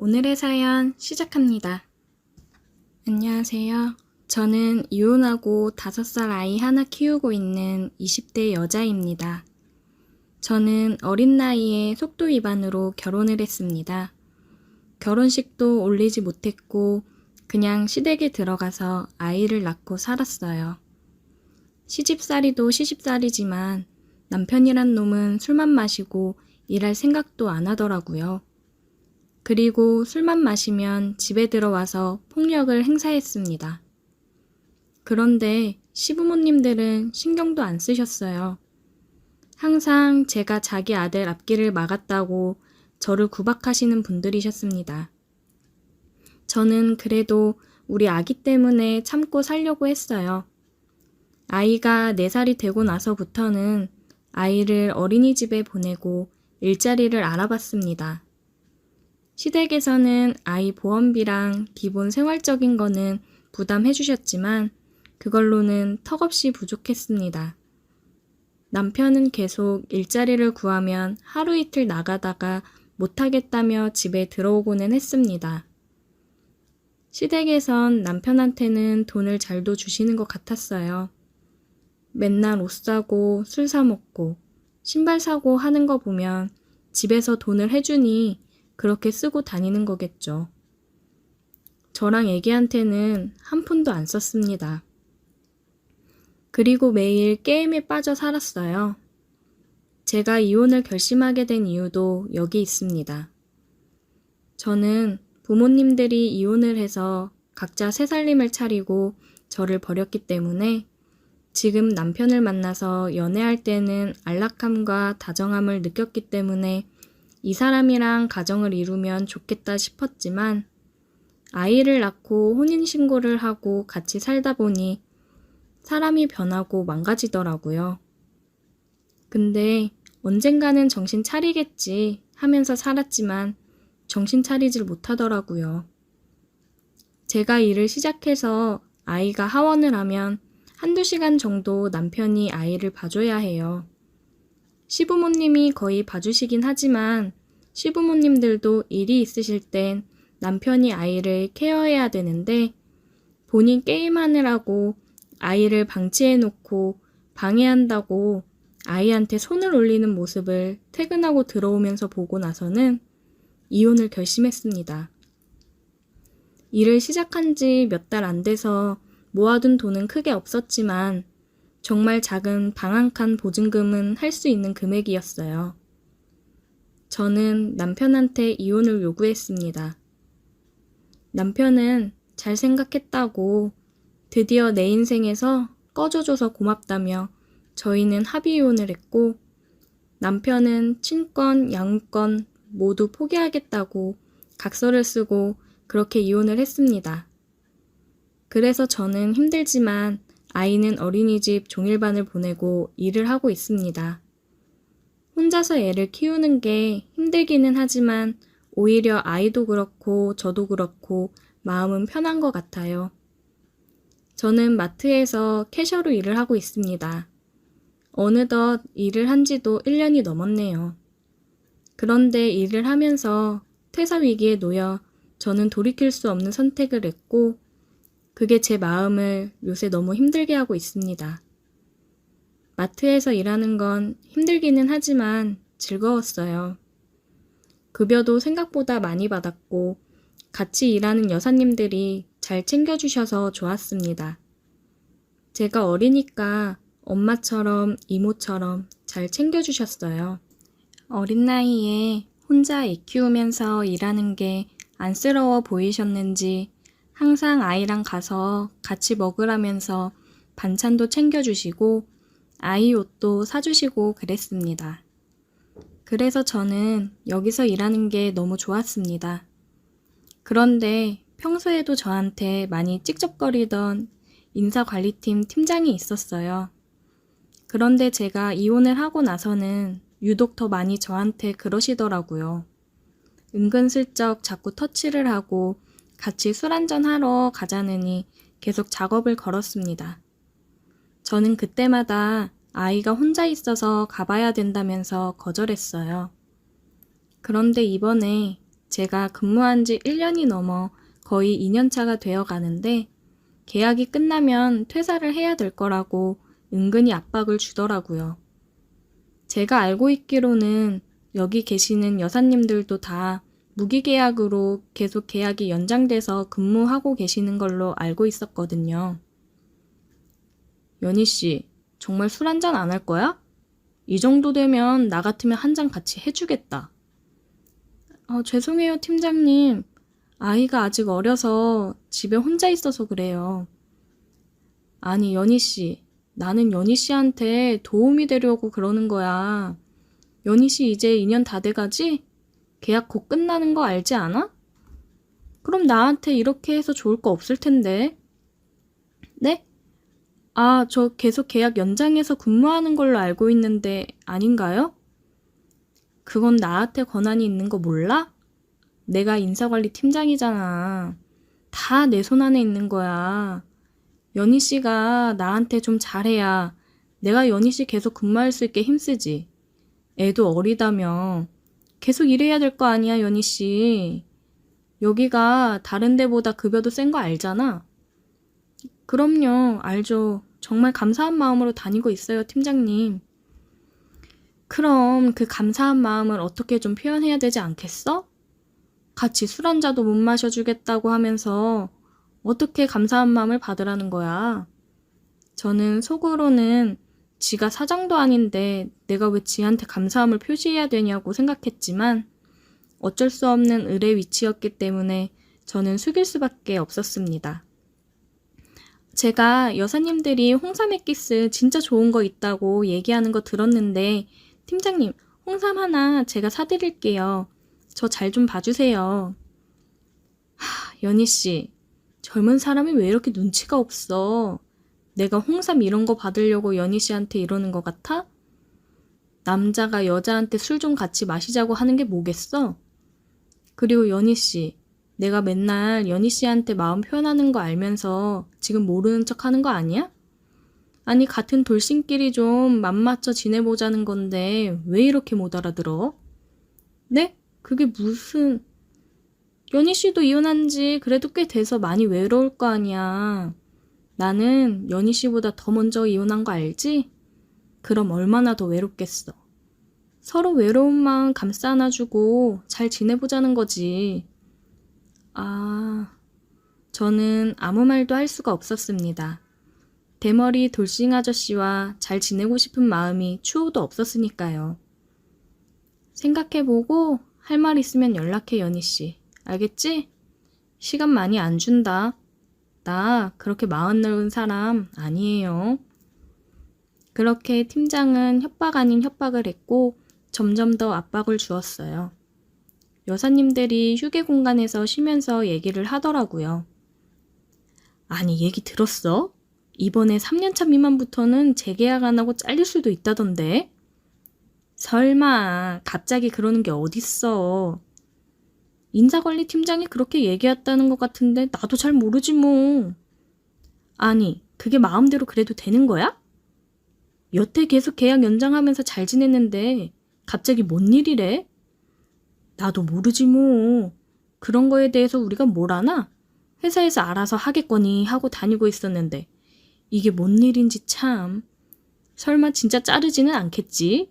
오늘의 사연 시작합니다. 안녕하세요. 저는 이혼하고 5살 아이 하나 키우고 있는 20대 여자입니다. 저는 어린 나이에 속도 위반으로 결혼을 했습니다. 결혼식도 올리지 못했고 그냥 시댁에 들어가서 아이를 낳고 살았어요. 시집살이도 시집살이지만 남편이란 놈은 술만 마시고 일할 생각도 안 하더라고요. 그리고 술만 마시면 집에 들어와서 폭력을 행사했습니다. 그런데 시부모님들은 신경도 안 쓰셨어요. 항상 제가 자기 아들 앞길을 막았다고 저를 구박하시는 분들이셨습니다. 저는 그래도 우리 아기 때문에 참고 살려고 했어요. 아이가 4살이 되고 나서부터는 아이를 어린이집에 보내고 일자리를 알아봤습니다. 시댁에서는 아이 보험비랑 기본 생활적인 거는 부담해 주셨지만 그걸로는 턱없이 부족했습니다. 남편은 계속 일자리를 구하면 하루 이틀 나가다가 못하겠다며 집에 들어오고는 했습니다. 시댁에선 남편한테는 돈을 잘도 주시는 것 같았어요. 맨날 옷 사고 술 사 먹고 신발 사고 하는 거 보면 집에서 돈을 해주니 그렇게 쓰고 다니는 거겠죠. 저랑 애기한테는 한 푼도 안 썼습니다. 그리고 매일 게임에 빠져 살았어요. 제가 이혼을 결심하게 된 이유도 여기 있습니다. 저는 부모님들이 이혼을 해서 각자 새 살림을 차리고 저를 버렸기 때문에 지금 남편을 만나서 연애할 때는 안락함과 다정함을 느꼈기 때문에 이 사람이랑 가정을 이루면 좋겠다 싶었지만 아이를 낳고 혼인신고를 하고 같이 살다 보니 사람이 변하고 망가지더라고요. 근데 언젠가는 정신 차리겠지 하면서 살았지만 정신 차리질 못하더라고요. 제가 일을 시작해서 아이가 하원을 하면 한두 시간 정도 남편이 아이를 봐줘야 해요. 시부모님이 거의 봐주시긴 하지만 시부모님들도 일이 있으실 땐 남편이 아이를 케어해야 되는데 본인 게임하느라고 아이를 방치해 놓고 방해한다고 아이한테 손을 올리는 모습을 퇴근하고 들어오면서 보고 나서는 이혼을 결심했습니다. 일을 시작한 지 몇 달 안 돼서 모아둔 돈은 크게 없었지만 정말 작은 방 한 칸 보증금은 할 수 있는 금액이었어요. 저는 남편한테 이혼을 요구했습니다. 남편은 잘 생각했다고 드디어 내 인생에서 꺼져줘서 고맙다며 저희는 합의 이혼을 했고 남편은 친권, 양권 모두 포기하겠다고 각서를 쓰고 그렇게 이혼을 했습니다. 그래서 저는 힘들지만 아이는 어린이집 종일반을 보내고 일을 하고 있습니다. 혼자서 애를 키우는 게 힘들기는 하지만 오히려 아이도 그렇고 저도 그렇고 마음은 편한 것 같아요. 저는 마트에서 캐셔로 일을 하고 있습니다. 어느덧 일을 한 지도 1년이 넘었네요. 그런데 일을 하면서 퇴사 위기에 놓여 저는 돌이킬 수 없는 선택을 했고 그게 제 마음을 요새 너무 힘들게 하고 있습니다. 마트에서 일하는 건 힘들기는 하지만 즐거웠어요. 급여도 생각보다 많이 받았고 같이 일하는 여사님들이 잘 챙겨주셔서 좋았습니다. 제가 어리니까 엄마처럼 이모처럼 잘 챙겨주셨어요. 어린 나이에 혼자 애 키우면서 일하는 게 안쓰러워 보이셨는지 항상 아이랑 가서 같이 먹으라면서 반찬도 챙겨주시고 아이 옷도 사주시고 그랬습니다. 그래서 저는 여기서 일하는 게 너무 좋았습니다. 그런데 평소에도 저한테 많이 찍적거리던 인사관리팀 팀장이 있었어요. 그런데 제가 이혼을 하고 나서는 유독 더 많이 저한테 그러시더라고요. 은근슬쩍 자꾸 터치를 하고 같이 술 한잔 하러 가자느니 계속 작업을 걸었습니다. 저는 그때마다 아이가 혼자 있어서 가봐야 된다면서 거절했어요. 그런데 이번에 제가 근무한 지 1년이 넘어 거의 2년차가 되어 가는데 계약이 끝나면 퇴사를 해야 될 거라고 은근히 압박을 주더라고요. 제가 알고 있기로는 여기 계시는 여사님들도 다 무기계약으로 계속 계약이 연장돼서 근무하고 계시는 걸로 알고 있었거든요. 연희 씨, 정말 술 한 잔 안 할 거야? 이 정도 되면 나 같으면 한 잔 같이 해주겠다. 어, 죄송해요, 팀장님. 아이가 아직 어려서 집에 혼자 있어서 그래요. 아니, 연희 씨. 나는 연희 씨한테 도움이 되려고 그러는 거야. 연희 씨 이제 2년 다 돼가지? 계약 곧 끝나는 거 알지 않아? 그럼 나한테 이렇게 해서 좋을 거 없을 텐데. 네? 아, 저 계속 계약 연장해서 근무하는 걸로 알고 있는데 아닌가요? 그건 나한테 권한이 있는 거 몰라? 내가 인사관리 팀장이잖아. 다 내 손 안에 있는 거야. 연희 씨가 나한테 좀 잘해야 내가 연희 씨 계속 근무할 수 있게 힘쓰지. 애도 어리다며. 계속 일해야 될 거 아니야, 연희 씨. 여기가 다른 데보다 급여도 센 거 알잖아. 그럼요, 알죠. 정말 감사한 마음으로 다니고 있어요, 팀장님. 그럼 그 감사한 마음을 어떻게 좀 표현해야 되지 않겠어? 같이 술 한 잔도 못 마셔주겠다고 하면서 어떻게 감사한 마음을 받으라는 거야? 저는 속으로는 지가 사장도 아닌데 내가 왜 지한테 감사함을 표시해야 되냐고 생각했지만 어쩔 수 없는 을의 위치였기 때문에 저는 숙일 수밖에 없었습니다. 제가 여사님들이 홍삼 액기스 진짜 좋은 거 있다고 얘기하는 거 들었는데 팀장님 홍삼 하나 제가 사드릴게요. 저 잘 좀 봐주세요. 하, 연희 씨, 젊은 사람이 왜 이렇게 눈치가 없어? 내가 홍삼 이런 거 받으려고 연희 씨한테 이러는 것 같아? 남자가 여자한테 술 좀 같이 마시자고 하는 게 뭐겠어? 그리고 연희 씨, 내가 맨날 연희 씨한테 마음 표현하는 거 알면서 지금 모르는 척 하는 거 아니야? 아니, 같은 돌싱끼리 좀 맘맞춰 지내보자는 건데 왜 이렇게 못 알아들어? 네? 그게 무슨... 연희 씨도 이혼한 지 그래도 꽤 돼서 많이 외로울 거 아니야. 나는 연희 씨보다 더 먼저 이혼한 거 알지? 그럼 얼마나 더 외롭겠어. 서로 외로운 마음 감싸 안아주고 잘 지내보자는 거지. 아, 저는 아무 말도 할 수가 없었습니다. 대머리 돌싱 아저씨와 잘 지내고 싶은 마음이 추호도 없었으니까요. 생각해보고 할 말 있으면 연락해, 연희 씨. 알겠지? 시간 많이 안 준다. 나 그렇게 마음 넓은 사람 아니에요. 그렇게 팀장은 협박 아닌 협박을 했고 점점 더 압박을 주었어요. 여사님들이 휴게 공간에서 쉬면서 얘기를 하더라고요. 아니, 얘기 들었어? 이번에 3년차 미만부터는 재계약 안 하고 잘릴 수도 있다던데? 설마, 갑자기 그러는 게 어딨어. 인사관리 팀장이 그렇게 얘기했다는 것 같은데 나도 잘 모르지 뭐. 아니, 그게 마음대로 그래도 되는 거야? 여태 계속 계약 연장하면서 잘 지냈는데 갑자기 뭔 일이래? 나도 모르지 뭐. 그런 거에 대해서 우리가 뭘 아나? 회사에서 알아서 하겠거니 하고 다니고 있었는데 이게 뭔 일인지 참. 설마 진짜 자르지는 않겠지?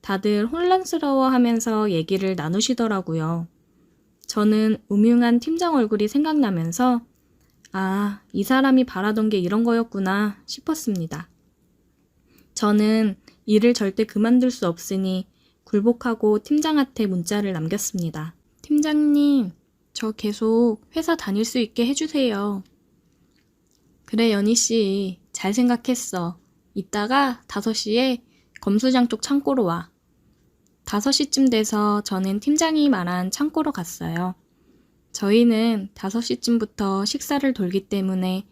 다들 혼란스러워 하면서 얘기를 나누시더라고요. 저는 음흉한 팀장 얼굴이 생각나면서 아, 이 사람이 바라던 게 이런 거였구나 싶었습니다. 저는 일을 절대 그만둘 수 없으니 굴복하고 팀장한테 문자를 남겼습니다. 팀장님, 저 계속 회사 다닐 수 있게 해주세요. 그래, 연희 씨. 잘 생각했어. 이따가 5시에 검수장 쪽 창고로 와. 5시쯤 돼서 저는 팀장이 말한 창고로 갔어요. 저희는 5시쯤부터 식사를 돌기 때문에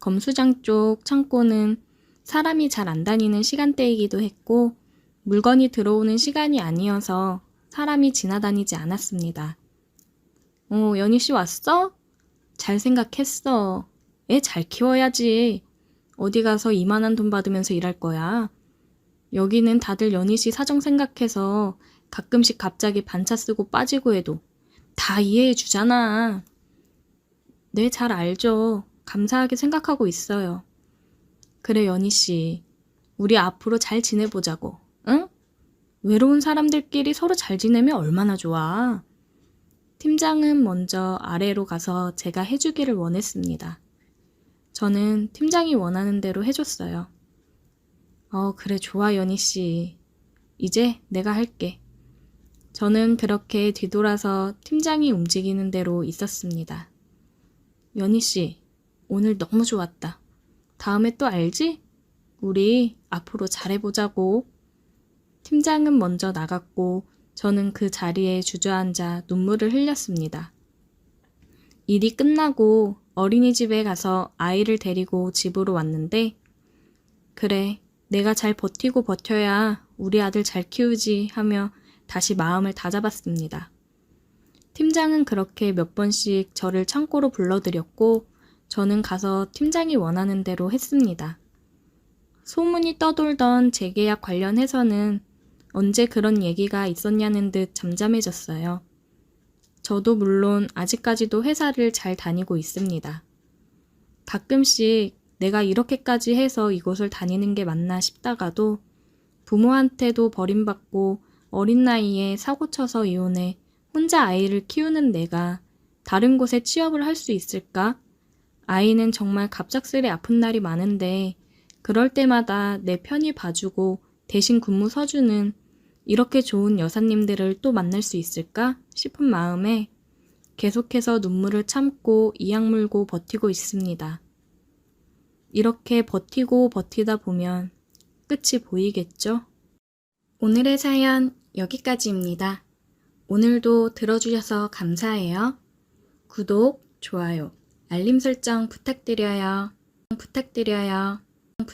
검수장 쪽 창고는 사람이 잘 안 다니는 시간대이기도 했고 물건이 들어오는 시간이 아니어서 사람이 지나다니지 않았습니다. 어, 연희 씨 왔어? 잘 생각했어. 애 잘 키워야지. 어디 가서 이만한 돈 받으면서 일할 거야. 여기는 다들 연희 씨 사정 생각해서 가끔씩 갑자기 반차 쓰고 빠지고 해도 다 이해해 주잖아. 네, 잘 알죠. 감사하게 생각하고 있어요. 그래, 연희 씨. 우리 앞으로 잘 지내보자고. 응? 외로운 사람들끼리 서로 잘 지내면 얼마나 좋아. 팀장은 먼저 아래로 가서 제가 해주기를 원했습니다. 저는 팀장이 원하는 대로 해줬어요. 어, 그래, 좋아, 연희 씨. 이제 내가 할게. 저는 그렇게 뒤돌아서 팀장이 움직이는 대로 있었습니다. 연희 씨, 오늘 너무 좋았다. 다음에 또 알지? 우리 앞으로 잘해보자고. 팀장은 먼저 나갔고, 저는 그 자리에 주저앉아 눈물을 흘렸습니다. 일이 끝나고 어린이집에 가서 아이를 데리고 집으로 왔는데, 그래, 내가 잘 버티고 버텨야 우리 아들 잘 키우지 하며 다시 마음을 다잡았습니다. 팀장은 그렇게 몇 번씩 저를 창고로 불러들였고, 저는 가서 팀장이 원하는 대로 했습니다. 소문이 떠돌던 재계약 관련해서는 언제 그런 얘기가 있었냐는 듯 잠잠해졌어요. 저도 물론 아직까지도 회사를 잘 다니고 있습니다. 가끔씩 내가 이렇게까지 해서 이곳을 다니는 게 맞나 싶다가도 부모한테도 버림받고 어린 나이에 사고 쳐서 이혼해 혼자 아이를 키우는 내가 다른 곳에 취업을 할 수 있을까? 아이는 정말 갑작스레 아픈 날이 많은데 그럴 때마다 내 편히 봐주고 대신 근무 서주는 이렇게 좋은 여사님들을 또 만날 수 있을까 싶은 마음에 계속해서 눈물을 참고 이악 물고 버티고 있습니다. 이렇게 버티고 버티다 보면 끝이 보이겠죠? 오늘의 사연 여기까지입니다. 오늘도 들어주셔서 감사해요. 구독, 좋아요, 알림 설정 부탁드려요. 부탁드려요.